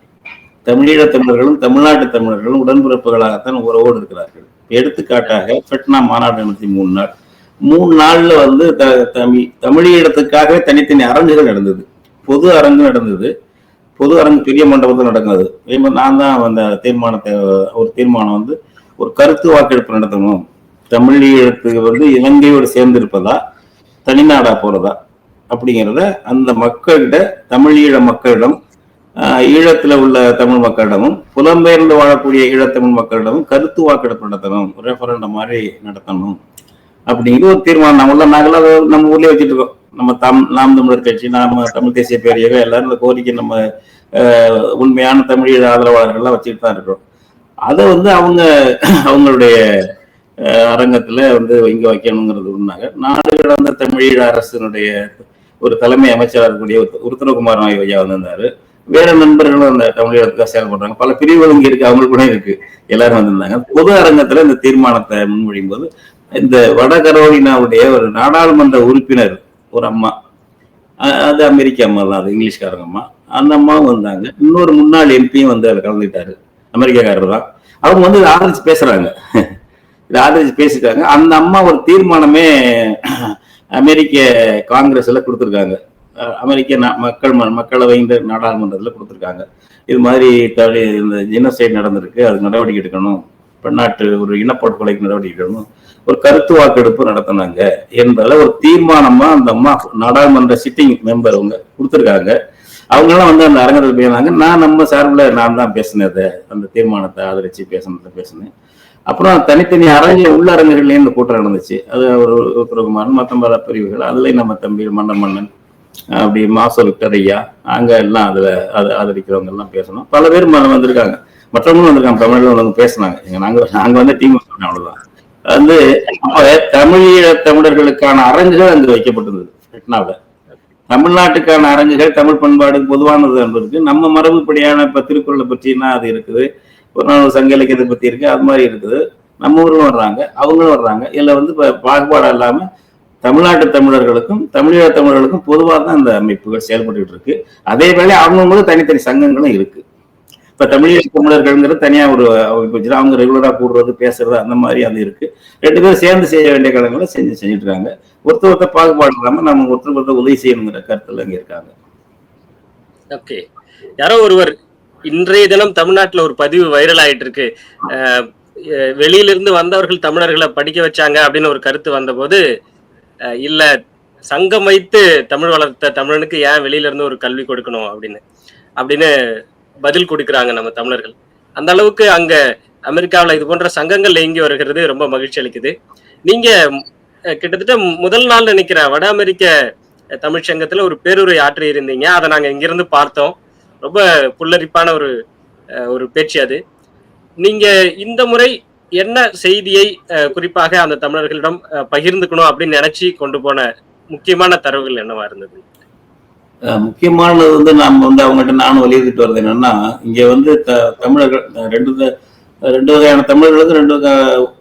தமிழீழ தமிழர்களும் தமிழ்நாட்டு தமிழர்களும் உடன்பிறப்புகளாகத்தான் உறவோடு இருக்கிறார்கள். எடுத்துக்காட்டாக பெட்னா மாநாடு நடத்தி மூணு நாள். மூணு நாள்ல வந்து த- தமிழ் தமிழீழத்துக்காகவே தனித்தனி அரங்குகள் நடந்தது. பொது அரங்கு நடந்தது. பொது அரங்கு பெரிய மண்டபத்தில் நடக்குது மாதிரி நான் தான் அந்த தீர்மானத்தை ஒரு தீர்மானம் வந்து ஒரு கருத்து வாக்கெடுப்பு நடத்தணும். தமிழீழத்துக்கு வந்து இலங்கையோடு சேர்ந்து இருப்பதா தனிநாடா போறதா அப்படிங்கிறத அந்த மக்கள்கிட்ட தமிழீழ மக்களிடம் ஈழத்தில் உள்ள தமிழ் மக்களிடமும் புலம்பெயர்ந்து வாழக்கூடிய ஈழத்தமிழ் மக்களிடமும் கருத்து வாக்கெடுப்பு நடத்தணும் ரெஃபரண்டம் மாதிரி நடத்தணும் அப்படிங்கிற ஒரு தீர்மானம். நம்மள நாங்களாம் அதை நம்ம ஊர்லயே வச்சுட்டு இருக்கோம். நம்ம தம் நாம் தமிழர் கட்சி நாம தமிழ் தேசிய பேரியகம் எல்லாரும் இந்த கோரிக்கை நம்ம உண்மையான தமிழீழ ஆதரவாளர்கள்லாம் வச்சுட்டு தான் இருக்கிறோம். அதை வந்து அவங்க அவங்களுடைய அரங்கத்தில் வந்து இங்க வைக்கணுங்கிறது உண்மையாக நாடு கடந்த தமிழீழ அரசினுடைய ஒரு தலைமை அமைச்சராக இருக்கக்கூடிய உருத்தரகுமார் நாய் ஐயா வந்திருந்தாரு. வேற நண்பர்களும் அந்த தமிழகத்துக்காக செயல்படுறாங்க. பல பிரிவுகள் இங்கே இருக்கு அவங்களுக்கு கூட இருக்கு. எல்லாரும் வந்திருந்தாங்க. பொது அரங்கத்துல இந்த தீர்மானத்தை முன்மொழியும் போது இந்த வட கரோலினாவுடைய ஒரு நாடாளுமன்ற உறுப்பினர் ஒரு அம்மா அது அமெரிக்க அம்மா தான் அது இங்கிலீஷ்காரங்க அம்மா. அந்த அம்மாவும் வந்தாங்க. இன்னொரு முன்னாள் எம்பியும் வந்து அதில் கலந்துட்டாரு அமெரிக்காக்காரர் தான். அவங்க வந்து இதை ஆதரிச்சு பேசுறாங்க. இதை ஆதரிச்சு பேசிட்டாங்க. அந்த அம்மா ஒரு தீர்மானமே அமெரிக்க காங்கிரஸ்ல கொடுத்துருக்காங்க. அமெரிக்க நா- மக்கள் ம- மக்களவை இந்த நாடாளுமன்றத்தில் கொடுத்துருக்காங்க. இது மாதிரி இந்த ஜினசைட் நடந்திருக்கு. அது நடவடிக்கை எடுக்கணும். பன்னாட்டு ஒரு இனப்படுகொலைக்கு நடவடிக்கை எடுக்கணும். ஒரு கருத்து வாக்கெடுப்பு நடத்தினாங்க. என்பதில் ஒரு தீர்மானமா அந்த அம்மா நாடாளுமன்ற சிட்டிங் மெம்பர் அவங்க கொடுத்துருக்காங்க. அவங்களாம் வந்து அந்த அரங்கத்தில் பேசினாங்க. நான் நம்ம சார்பில் நான் தான் பேசினதை அந்த தீர்மானத்தை ஆதரிச்சு பேசினதை பேசினேன். அப்புறம் தனித்தனி அரங்க உள்ள இந்த கூட்டம் நடந்துச்சு. அது ஒரு உத்தரகுமாரன் மற்ற பல பிரிவுகள் அதுலயும் நம்ம தம்பி மன்னன் மன்னன் அப்படி மாச விக்டர் ஐயா அங்க எல்லாம் அதுல அது ஆதரிக்கிறவங்க எல்லாம் பேசணும். பல பேர் வந்திருக்காங்க. மற்றவங்களும் வந்திருக்காங்க தமிழ்ல வந்து பேசினாங்க. எங்க நாங்க நாங்க வந்து டீம் அவ்வளவுதான். வந்து அப்ப தமிழீழ தமிழர்களுக்கான அரங்குகள் அங்கு வைக்கப்பட்டிருந்தது பெட்னாவில் தமிழ்நாட்டுக்கான அரங்குகள் தமிழ் பண்பாடு பொதுவானது என்பதற்கு நம்ம மரபுப்படியான இப்ப திருக்குறளை பற்றினா அது இருக்குது. ஒரு நாள் சங்க இலக்கியத்தை பத்தி இருக்கு. அது மாதிரி இருக்குது. நம்ம ஊரும் வர்றாங்க. அவங்களும் வர்றாங்க. இல்ல வந்து இப்ப பாகுபாடு இல்லாம தமிழ்நாட்டு தமிழர்களுக்கும் தமிழீழ தமிழர்களுக்கும் பொதுவாக தான் இந்த அமைப்புகள் செயல்பட்டுட்டு இருக்கு. அதே வேளை அவங்களும் தனித்தனி சங்கங்களும் இருக்கு. இப்ப தமிழீழ தமிழர்கள்ங்கிறது தனியா ஒரு அமைப்பு அவங்க ரெகுலரா கூடுறது பேசுறது அந்த மாதிரி அது இருக்கு. ரெண்டு பேரும் சேர்ந்து செய்ய வேண்டிய கடன்களை செஞ்சு செஞ்சுட்டு இருக்காங்க. ஒருத்தர் ஒருத்தர் பாகுபாடு இல்லாம நம்ம ஒருத்தர் ஒருத்தர் உதவி செய்யணுங்கிற கருத்துல இங்க இருக்காங்க. ஓகே யாரோ ஒருவர் இன்றைய தினம் தமிழ்நாட்டுல ஒரு பதிவு வைரல் ஆயிட்டு இருக்கு வெளியிலிருந்து வந்தவர்கள் தமிழர்களை படிக்க வச்சாங்க அப்படின்னு ஒரு கருத்து வந்தபோது இல்ல சங்கம் வைத்து தமிழ் வளர்த்த தமிழனுக்கு ஏன் வெளியில இருந்து ஒரு கல்வி கொடுக்கணும் அப்படின்னு. அப்படின்னு பதில் கொடுக்குறாங்க நம்ம தமிழர்கள். அந்த அளவுக்கு அங்க அமெரிக்காவில் இது போன்ற சங்கங்கள் இயங்கி வருகிறது ரொம்ப மகிழ்ச்சி அளிக்குது. நீங்க கிட்டத்தட்ட முதல் நாள் நினைக்கிறேன் வட அமெரிக்க தமிழ் சங்கத்துல ஒரு பேருரை ஆற்றி இருந்தீங்க அதை நாங்க இங்கிருந்து பார்த்தோம். ரொம்ப புல்லரிப்பான ஒரு அஹ், ஒரு பேச்சு அது. நீங்க இந்த முறை என்ன செய்தியை அஹ், குறிப்பாக அந்த தமிழர்களிடம் பகிர்ந்துக்கணும் அப்படின்னு நினைச்சு கொண்டு போன முக்கியமான தரவுகள் என்னவா இருந்தது? முக்கியமானது வந்து நாம் வந்து அவங்ககிட்ட நானும் வலியுறுத்திட்டு வர்றது என்னன்னா இங்க வந்து த- தமிழர்கள் ரெண்டு ரெண்டு வகையான தமிழர்களுக்கு ரெண்டு வகை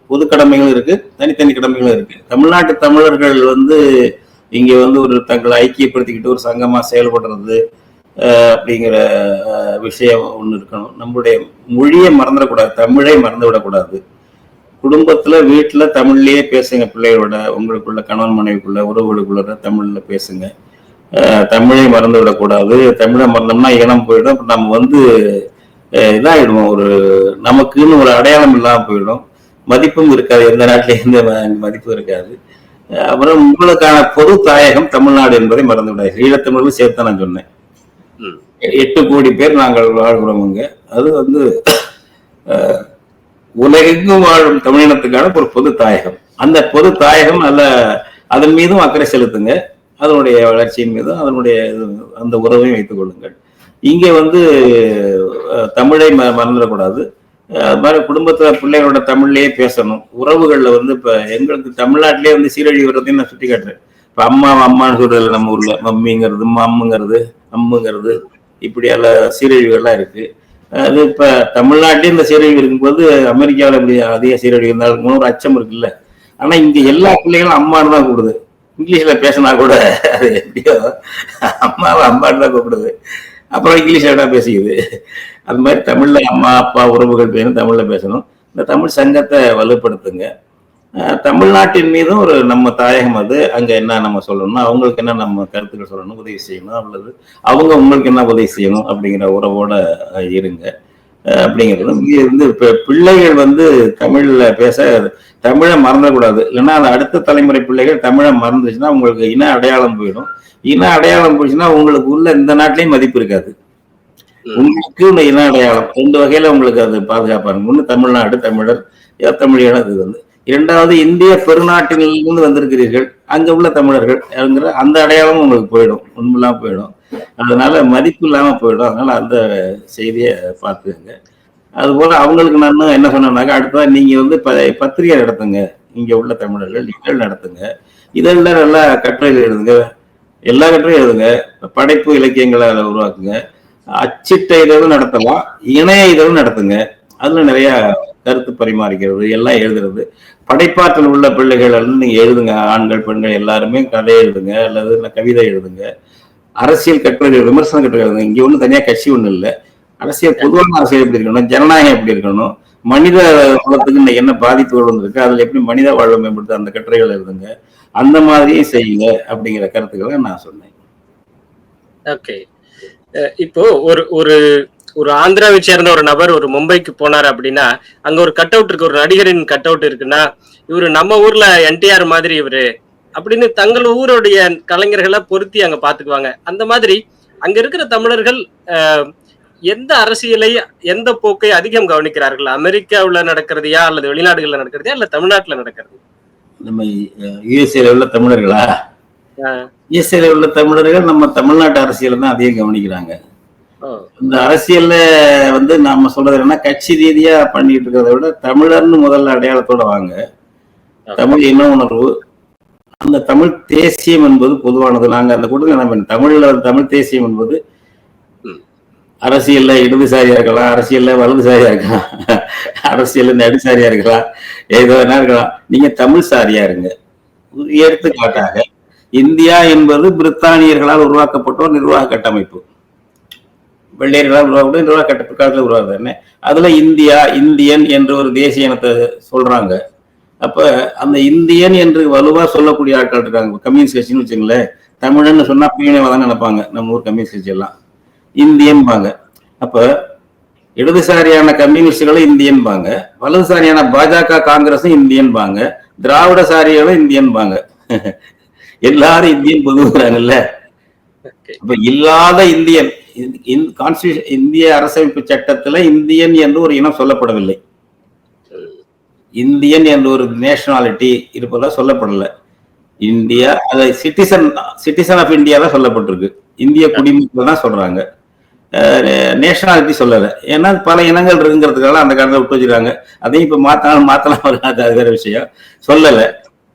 பொது கடமைகளும் இருக்கு தனித்தனி கடமைகளும் இருக்கு. தமிழ்நாட்டு தமிழர்கள் வந்து இங்க வந்து ஒரு தங்களை ஐக்கியப்படுத்திக்கிட்டு ஒரு சங்கமா செயல்படுறது அப்படிங்கிற விஷயம் ஒன்று இருக்கணும். நம்மளுடைய மொழியை மறந்துடக்கூடாது தமிழை மறந்து விடக்கூடாது குடும்பத்தில் வீட்டில் தமிழ்லேயே பேசுங்க பிள்ளைகளோட உங்களுக்குள்ள கணவன் மனைவிக்குள்ள உறவுகளுக்குள்ள தமிழில் பேசுங்க. தமிழை மறந்து விடக்கூடாது தமிழை மறந்தோம்னா இனம் போயிடும். நம்ம வந்து இதாகிடுவோம் ஒரு நமக்குன்னு ஒரு அடையாளம் இல்லாமல் போயிடும். மதிப்பும் இருக்காது. எந்த நாட்டிலையும் எந்த மதிப்பும் இருக்காது. அப்புறம் உங்களுக்கான பொது தாயகம் தமிழ்நாடு என்பதை மறந்து விடாது ஈழத்தமிழும் சேர்த்து நான் சொன்னேன். எட்டு கோடி பேர் நாங்கள் வாழ்கிறோமுங்க அது வந்து உலகெங்கும் வாழும் தமிழினத்துக்கான ஒரு பொது தாயகம். அந்த பொது தாயகம் அல்ல அதன் மீதும் அக்கறை செலுத்துங்க. அதனுடைய வளர்ச்சியின் மீதும் அதனுடைய இது- அந்த உறவையும் வைத்துக் கொள்ளுங்கள். இங்கே வந்து தமிழை ம- மறந்துடக்கூடாது. அது மாதிரி குடும்பத்தில் பிள்ளைகளோட தமிழ்லேயே பேசணும். உறவுகளில் வந்து இப்போ எங்களுக்கு தமிழ்நாட்டிலே வந்து சீரழி வர்றதையும் நான் சுட்டி காட்டுறேன் இப்போ அம்மா அம்மான்னு சொல்றது நம்ம ஊரில் மம்மிங்கிறது மம்முங்கிறது அம்முங்கிறது. இப்படியான சீரழிவுகள்லாம் இருக்கு. அது இப்ப தமிழ்நாட்டிலே இந்த சீரழிவு இருக்கும்போது அமெரிக்காவில் இப்படி அதிக சீரழிவு இருந்தாலும் ஒரு அச்சம் இருக்குல்ல. ஆனா இங்க எல்லா பிள்ளைகளும் அம்மான்னு தான் கூப்பிடுது. இங்கிலீஷ்ல பேசினா கூட அது எப்படியோ அம்மாவை அம்மான்னு தான் கூப்பிடுது. அப்புறம் இங்கிலீஷ்ல என்ன பேசிக்குது? அது மாதிரி தமிழ்ல அம்மா அப்பா உறவுகள் பேரும் தமிழ்ல பேசணும். இந்த தமிழ் சங்கத்தை வலுப்படுத்துங்க. தமிழ்நாட்டின் மீதும் ஒரு நம்ம தாயகம் அது. அங்க என்ன நம்ம சொல்லணும் அவங்களுக்கு என்ன நம்ம கருத்துக்கள் சொல்லணும் உதவி செய்யணும் அல்லது அவங்க உங்களுக்கு என்ன உதவி செய்யணும் அப்படிங்கிற உறவோட இருங்க. அப்படிங்கிறது இங்க வந்து இப்ப பிள்ளைகள் வந்து தமிழ்ல பேச தமிழை மறந்துடக்கூடாது. இல்லைன்னா அது அடுத்த தலைமுறை பிள்ளைகள் தமிழை மறந்துச்சுன்னா உங்களுக்கு இன அடையாளம் போயிடும். இன அடையாளம் போயிடுச்சுன்னா உங்களுக்கு உள்ள இந்த நாட்டிலையும் மதிப்பு இருக்காது. உங்களுக்கு இந்த இன அடையாளம் ரெண்டு வகையில உங்களுக்கு அது பாதுகாப்பா இருக்கும். ஒண்ணு தமிழ்நாடு தமிழர் தமிழினம் இது வந்து இரண்டாவது இந்திய பெருநாட்டிலிருந்து வந்திருக்கிறீர்கள் அங்க உள்ள தமிழர்கள் அப்படிங்கிற அந்த அடையாளமும் உங்களுக்கு போயிடும் உண்மையில்லாம போயிடும். அதனால மதிப்பு இல்லாம போயிடும் அதனால அந்த செய்தியை பார்த்துக்கங்க. அதுபோல அவங்களுக்கு நான் என்ன சொன்னேன்னாக்கா அடுத்ததான் நீங்க வந்து பத்திரிகை நடத்துங்க இங்க உள்ள தமிழர்கள் நிகழ் நடத்துங்க. இதெல்லாம் நல்லா கட்டுரைகள் எழுதுங்க எல்லா கட்டுரையும் எழுதுங்க படைப்பு இலக்கியங்களை அதை உருவாக்குங்க அச்சிட்ட இதழும் நடத்தலாம் இணைய இதழும் நடத்துங்க அதுல நிறைய கருத்து பரிமாறிக்கிறது எல்லாம் எழுதுறது. படைப்பாற்றல் உள்ள பிள்ளைகள் எல்லாம் நீங்க எழுதுங்க. ஆண்கள் பெண்கள் எல்லாருமே கதை எழுதுங்க அல்லது இல்ல கவிதை எழுதுங்க. அரசியல் கட்டுரை விமர்சன கட்டுரை எழுதுங்க. இங்க ஒண்ணு தனியா கட்சி ஒண்ணு இல்ல. அரசியல் பொதுவான அரசியல் எப்படி இருக்கணும்? ஜனநாயகம் எப்படி இருக்கணும்? மனித குலத்துக்கு என்ன பாதிப்புகள் வந்திருக்கு? அதுல எப்படி மனித வாழ்வை மேம்படுத்த அந்த கட்டுரைகள் எழுதுங்க. அந்த மாதிரியும் செய்யுங்க அப்படிங்கிற கருத்துக்களை நான் சொன்னேன். ஓகே. இப்போ ஒரு ஒரு ஒரு ஆந்திராவை சேர்ந்த ஒரு நபர் ஒரு மும்பைக்கு போனார் அப்படின்னா அங்க ஒரு கட் அவுட் இருக்கு ஒரு நடிகரின் கட் அவுட் இருக்குன்னா இவரு நம்ம ஊர்ல என்டிஆர் மாதிரி இவரு அப்படின்னு தங்கள் ஊருடைய கலைஞர்களை பொருத்தி அங்க பாத்துக்குவாங்க. அந்த மாதிரி அங்க இருக்கிற தமிழர்கள் எந்த அரசியலை எந்த போக்கை அதிகம் கவனிக்கிறார்கள்? அமெரிக்காவுல நடக்கிறதையா அல்லது வெளிநாடுகள்ல நடக்கிறதையா இல்ல தமிழ்நாட்டுல நடக்கிறது நம்ம யுஎஸ்ஏல உள்ள தமிழர்களா? யுஎஸ்ஏல உள்ள தமிழர்கள் நம்ம தமிழ்நாட்டு அரசியலை தான் அதிகம் கவனிக்கிறாங்க. இந்த அரசியல்ல வந்து நாம சொல்றது என்னன்னா கட்சி ரீதியா பண்ணிட்டு இருக்கிறத விட தமிழர்னு முதல்ல அடையாளத்தோட வாங்க. தமிழ் இன உணர்வு அந்த தமிழ் தேசியம் என்பது பொதுவானது. நாங்க அந்த கூட்டத்தில் நம்ம தமிழ்ல தமிழ் தேசியம் என்பது. அரசியல்ல இடதுசாரியா இருக்கலாம் அரசியல்ல வலதுசாரியா இருக்கலாம் அரசியல்ல நடுசாரியா இருக்கலாம் ஏதோ வேணா இருக்கலாம். நீங்க தமிழ் சாரியா இருங்க. எடுத்துக்காட்டாக இந்தியா என்பது பிரித்தானியர்களால் உருவாக்கப்பட்ட ஒரு நிர்வாக கட்டமைப்பு. வெள்ளையர்களால் உருவாக்கப்பட்ட நிர்வாக கட்ட காலத்தில் உருவாகுது. என்ன? அதுல இந்தியா இந்தியன் என்ற ஒரு தேசிய இனத்தை சொல்றாங்க. அப்ப அந்த இந்தியன் என்று வலுவா சொல்லக்கூடிய ஆட்கள் இருக்காங்க. கம்யூனிஸ்ட் கட்சின்னு வச்சுங்களேன் தமிழன்னு சொன்னா பீனவாதான் நினைப்பாங்க. நம்ம ஊர் கம்யூனிஸ்ட் கட்சி எல்லாம். இந்தியன்பாங்க. அப்ப இடதுசாரியான கம்யூனிஸ்டுகளும் இந்தியன்பாங்க. வலதுசாரியான பாஜக காங்கிரஸும் இந்தியன்பாங்க. திராவிடசாரிகளும் இந்தியன்பாங்க. எல்லாரும் இந்தியன் பொதுவுறாங்கல்ல. அப்ப இல்லாத இந்தியன் கான்ஸ்டியூஷன் இந்திய அரசமைப்பு சட்டத்துல இந்தியன் என்று ஒரு இனம் சொல்லப்படவில்லை. இந்தியன் என்ற ஒரு நேஷனாலிட்டி இருப்பதா சொல்லப்படல. இந்தியா அதை சிட்டிசன் சிட்டிசன் ஆஃப் இந்தியா தான் சொல்லப்பட்டிருக்கு. இந்திய குடிமக்கள் தான் சொல்றாங்க. நேஷனாலிட்டி சொல்லலை. ஏன்னா பல இனங்கள் இருக்குங்கிறதுக்காக அந்த காலத்தில் விட்டு வச்சிருக்காங்க. அதையும் இப்போ மாத்தாலும் மாத்தலாம் வராது அது வேற விஷயம். சொல்லலை.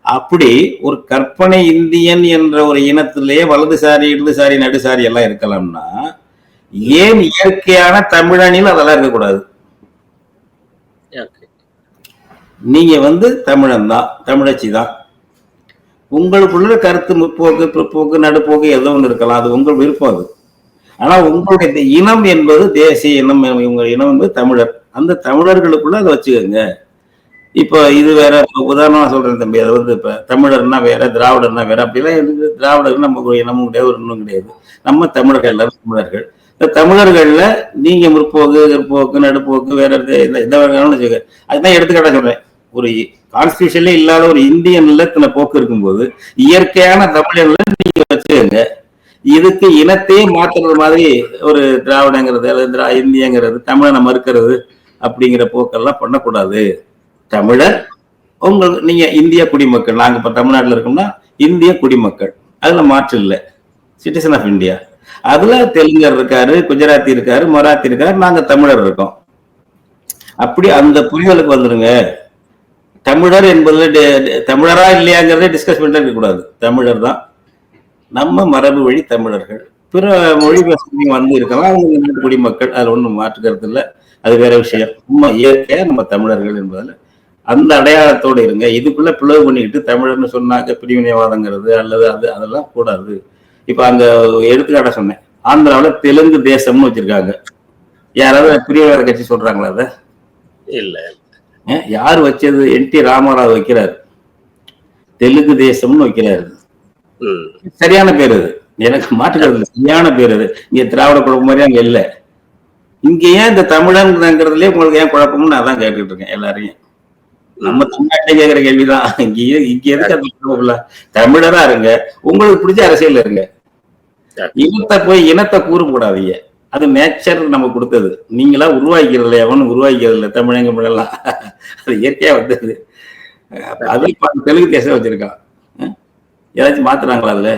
அப்படி ஒரு கற்பனை இந்தியன் என்ற ஒரு இனத்திலேயே வலதுசாரி இடதுசாரி நடுசாரி எல்லாம் இருக்கலாம்னா ஏன் இயற்கையான தமிழனில் அதெல்லாம் இருக்கக்கூடாது. நீங்க வந்து தமிழன் தான் தமிழச்சி தான். உங்களுக்குள்ள கருத்து முற்போக்கு பிற்போக்கு நடுப்போக்கு ஏதோ ஒன்று இருக்கலாம். அது உங்கள் விருப்பம் அது. ஆனா உங்களுடைய இனம் என்பது தேசிய இனம் உங்க இனம் என்பது தமிழர். அந்த தமிழர்களுக்குள்ள அதை வச்சுக்கோங்க. இப்போ இது வேற உதாரணமா சொல்றேன் தம்பி. அது வந்து இப்ப தமிழர்னா வேற திராவிடர்னா வேற. அப்படிலாம் எனக்கு திராவிடர் நம்ம இனமும் கிடையாது ஒரு இன்னும் கிடையாது. நம்ம தமிழர்கள் எல்லாரும் தமிழர்கள். தமிழர்கள்ல நீங்க முற்போக்கு பிற்போக்கு நடுப்போக்கு வேற இது- இந்த எந்த அதுதான் எடுத்துக்காட்டா சொல்றேன். ஒரு கான்ஸ்டியூஷன்ல இல்லாத ஒரு இந்தியன்ல இத்தனை போக்கு இருக்கும்போது இயற்கையான தமிழன்ல நீங்க வச்சுக்கோங்க. இதுக்கு இனத்தையே மாத்துறது மாதிரி ஒரு திராவிடங்கிறது அல்லது திரா இந்தியங்கிறது தமிழனை மறுக்கிறது அப்படிங்கிற போக்கெல்லாம் பண்ணக்கூடாது. தமிழர் உங்கள் நீங்க இந்திய குடிமக்கள். நாங்க இப்ப தமிழ்நாட்டுல இருக்கோம்னா இந்திய குடிமக்கள். அதுல மாற்று இல்லை. சிட்டிசன் ஆஃப் இந்தியா அதுல தெலுங்கர் இருக்காரு குஜராத்தி இருக்காரு மராத்தி இருக்காரு நாங்க தமிழர் இருக்கோம். அப்படி அந்த புரிதலுக்கு வந்துருங்க. தமிழர் என்பதுல தமிழரா இல்லையாங்கிறத டிஸ்கஸ் பண்ணிட்டு இருக்கக்கூடாது தமிழர் தான். நம்ம மரபு வழி தமிழர்கள். பிற மொழி பேசுறவங்க வந்து இருக்கலாம் அவங்க நாட்டு குடிமக்கள் அது ஒன்றும் மாற்றுக்கிறது இல்லை. அது வேற விஷயம். நம்ம இயற்கையா நம்ம தமிழர்கள் என்பதில் அந்த அடையாளத்தோடு இருங்க. இதுக்குள்ள பிளவு பண்ணிக்கிட்டு தமிழர்னு சொன்னாக்க பிரிவினைவாதங்கிறது அல்லது அது அதெல்லாம் கூடாது. இப்ப அங்க எடுத்துக்காட்ட சொன்னேன். ஆந்திராவுல தெலுங்கு தேசம்னு வச்சிருக்காங்க. யாராவது பிரிவினைவாத கட்சி சொல்றாங்களா அதை? இல்ல யார் வச்சது? என் டி ராமராவ் வைக்கிறாரு. தெலுங்கு தேசம்னு வைக்கிறாரு. சரியான பேர் அது. எனக்கு மாற்றுக்கிறது சரியான பேர் அது. இங்க திராவிட குழப்பம் மாதிரி அங்க இல்ல. இங்க ஏன் இந்த தமிழன்ங்கிறதுலயே உங்களுக்கு ஏன் குழப்பம்னு நான் தான் கேட்டுட்டு இருக்கேன் எல்லாரையும். நம்ம தமிழ்நாட்டிலே கேட்கிற கேள்விதான். இங்க இங்க எதுக்கு தமிழரா இருங்க. உங்களுக்கு பிடிச்ச அரசியல் இருங்க. இனத்தை போய் இனத்தை கூறக்கூடாதீங்க அது நேச்சர் நம்ம கொடுத்தது. நீங்களா உருவாக்கிறது இல்லை எவனும் உருவாக்கிறது இல்லை தமிழங்க தமிழெல்லாம் அது இயற்கையா வந்தது. அது தெலுங்கு தேசம் வச்சிருக்கான். ஏதாச்சும் மாத்துறாங்களா அதுல?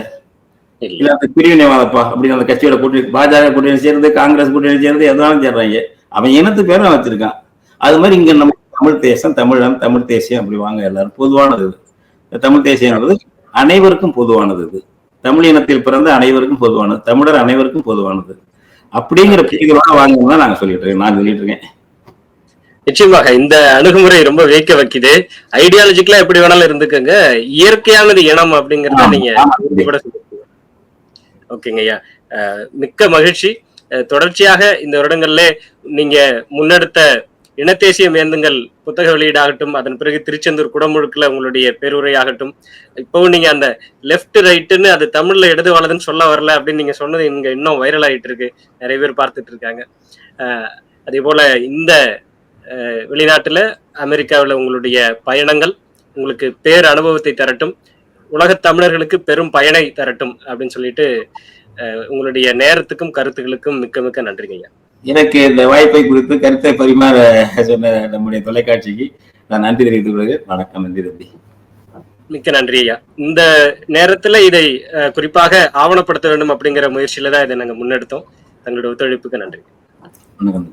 இல்ல. இல்ல அந்த பிரிவினைவாதப்பா அப்படின்னு அந்த கட்சியோட கூட்டணி பாஜக கூட்டணி சேர்ந்து காங்கிரஸ் கூட்டணி சேர்ந்து எதாலும் சேர்றாங்க. அவன் இனத்து பேரும் வச்சிருக்கான். அது மாதிரி இங்க நம்ம தமிழ் தேசம் தமிழன் தமிழ் தேசியம் அப்படி வாங்க எல்லாரும். பொதுவானது இது. தமிழ் தேசியங்கிறது அனைவருக்கும் பொதுவானது இது. தமிழ் இனத்தில் பிறந்த அனைவருக்கும் பொதுவானது. தமிழர் அனைவருக்கும் பொதுவானது. அப்படிங்கிற புரிதலோட வாங்கணும்னு நாங்க சொல்லிட்டு இருக்கேன் நான் சொல்லிட்டு இருக்கேன். நிச்சயமாக இந்த அணுகுமுறை ரொம்ப வேக்க வைக்குது. ஐடியாலஜிக்கலா எப்படி வேணாலும் இருந்துக்கங்க. இயற்கையானது இனம் அப்படிங்கறத நீங்க. ஓகேங்க ஐயா. மிக்க மகிழ்ச்சி. தொடர்ச்சியாக இந்த வருடங்கள்ல நீங்க முன்னெடுத்த இனத்தேசிய மேந்தங்கள் புத்தக வெளியீடாகட்டும் அதன் பிறகு திருச்செந்தூர் குடமுழுக்கில் உங்களுடைய பேருரையாகட்டும் இப்போவும் நீங்க அந்த லெஃப்ட் ரைட்டுன்னு அது தமிழ்ல இடது வலதுன்னு சொல்ல வரல அப்படின்னு நீங்க சொன்னது இங்க இன்னும் வைரல் ஆயிட்டு இருக்கு. நிறைய பேர் பார்த்துட்டு இருக்காங்க. அதே போல இந்த வெளிநாட்டில் வெளிநாட்டுல அமெரிக்காவில் உங்களுடைய பயணங்கள் உங்களுக்கு பேர் அனுபவத்தை தரட்டும் உலகத் தமிழர்களுக்கு பெரும் பயனை தரட்டும் அப்படின்னு சொல்லிட்டு உங்களுடைய நேரத்துக்கும் கருத்துக்களுக்கும் மிக்க மிக்க நன்றிங்க ஐயா. எனக்கு இந்த வாய்ப்பை குறித்து கருத்தை பரிமாற சொன்ன நம்முடைய தொலைக்காட்சிக்கு நான் நன்றி தெரிவித்துக் கொள்கிறேன். வணக்கம் நன்றி தம்பி. மிக்க நன்றி ஐயா. இந்த நேரத்துல இதை குறிப்பாக ஆவணப்படுத்த வேண்டும் அப்படிங்கிற முயற்சியில தான் இதை நாங்க முன்னெடுத்தோம். தங்களுடைய ஒத்துழைப்புக்கு நன்றி. வணக்கம்